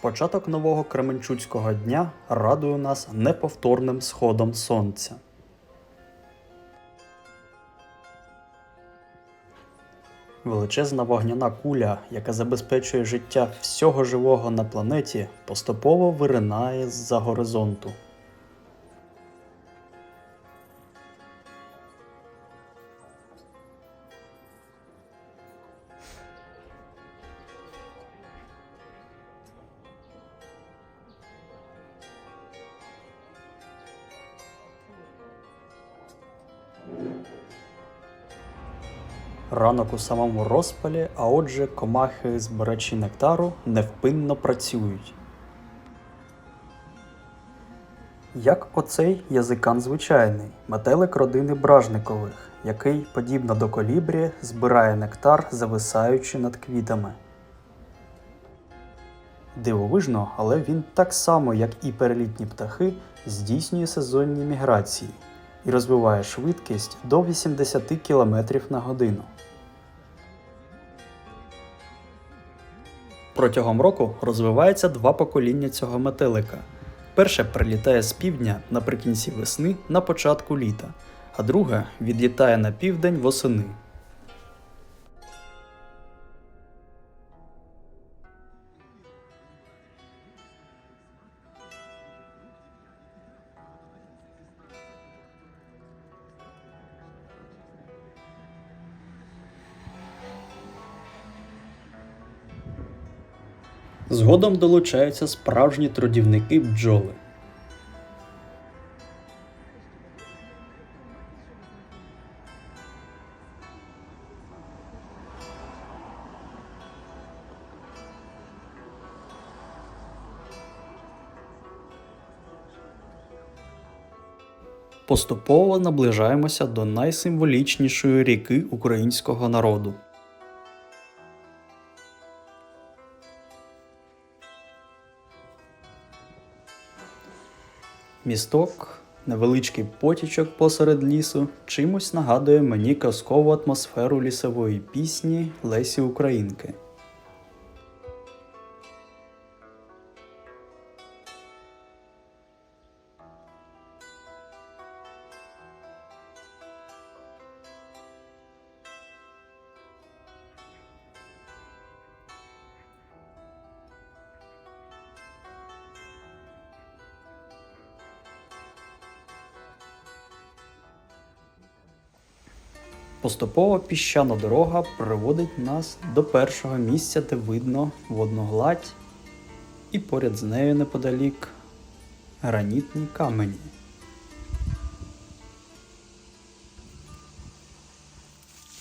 Початок нового Кременчуцького дня радує нас неповторним сходом сонця. Величезна вогняна куля, яка забезпечує життя всього живого на планеті, поступово виринає з-за горизонту. Ранок у самому розпалі, а отже, комахи збирачі нектару невпинно працюють. Як оцей язикан звичайний, метелик родини бражникових, який, подібно до колібрі, збирає нектар, зависаючи над квітами. Дивовижно, але він так само, як і перелітні птахи, здійснює сезонні міграції і розвиває швидкість до 80 км на годину. Протягом року розвивається два покоління цього метелика. Перше прилітає з півдня наприкінці весни на початку літа, а друге відлітає на південь восени. Згодом долучаються справжні трудівники бджоли. Поступово наближаємося до найсимволічнішої ріки українського народу. Місток, невеличкий потічок посеред лісу, чимось нагадує мені казкову атмосферу лісової пісні Лесі Українки. Поступово піщана дорога приводить нас до першого місця, де видно водну гладь, і поряд з нею неподалік гранітні камені.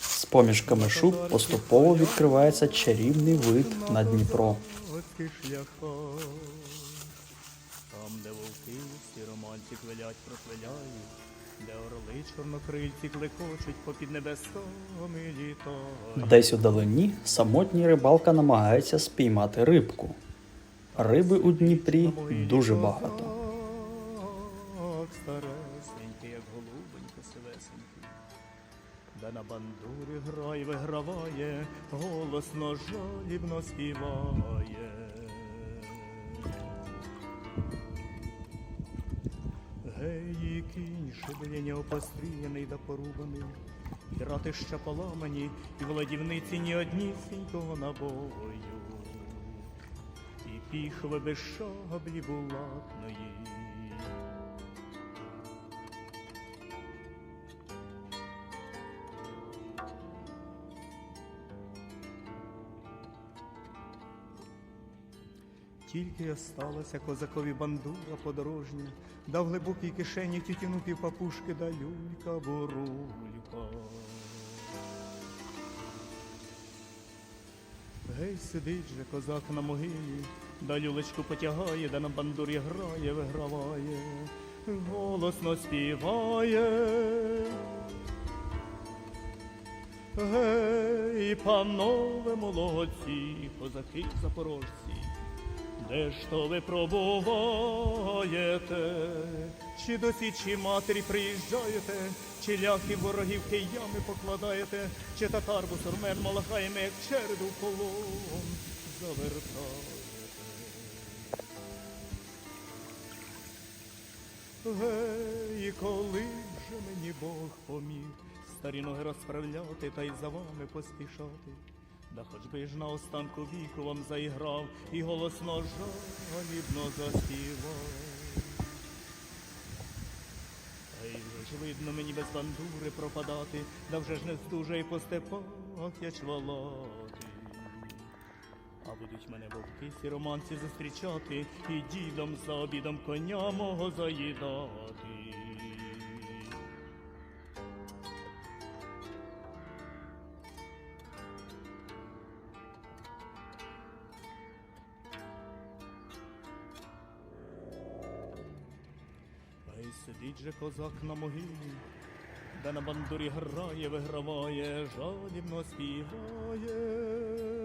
З поміжками шуб поступово відкривається чарівний вид на Дніпро. Там, де вовки сіроманці квилять, проклиляють, де орли чорнокрильці клекочуть попід небесами літають. Десь у далині самотній рибалка намагається спіймати рибку. Риби у Дніпрі дуже багато. Так старесенький, як голубенько сивесенький, де на бандурі грай виграває, голосно жалібно співає. Гей, кінь, шибеня опостріяний да порубаний, і ратища поламані, і в ладівниці ні однісінького набою. І піхви без шаблі булатної. Тільки осталася козакові бандура подорожня, да в глибокій кишені тютюну півпапушки да люлька бурулька. Гей, сидить же козак на могилі, да люлечку потягає, да на бандурі грає, виграває, голосно співає. Гей, панове молодці, козаки запорожці, де ж то ви пробуваєте, чи до січі матері приїжджаєте, чи ляхів ворогів киями покладаєте, чи татар бусурмен малахаєме, як череду колон завертаєте. Гей, коли вже мені Бог поміг, старі ноги розправляти та й за вами поспішати. Да хоч би ж на останку віку вам заіграв і голосно жалібно заспівав. Та й вже видно мені без бандури пропадати, да вже ж не здужає по степах я чвалати. А будуть мене вовки сіроманці зустрічати, і дідом за обідом коня мого заїдати. Сидить же козак на могилі, де на бандурі грає, виграває, жадібно співає.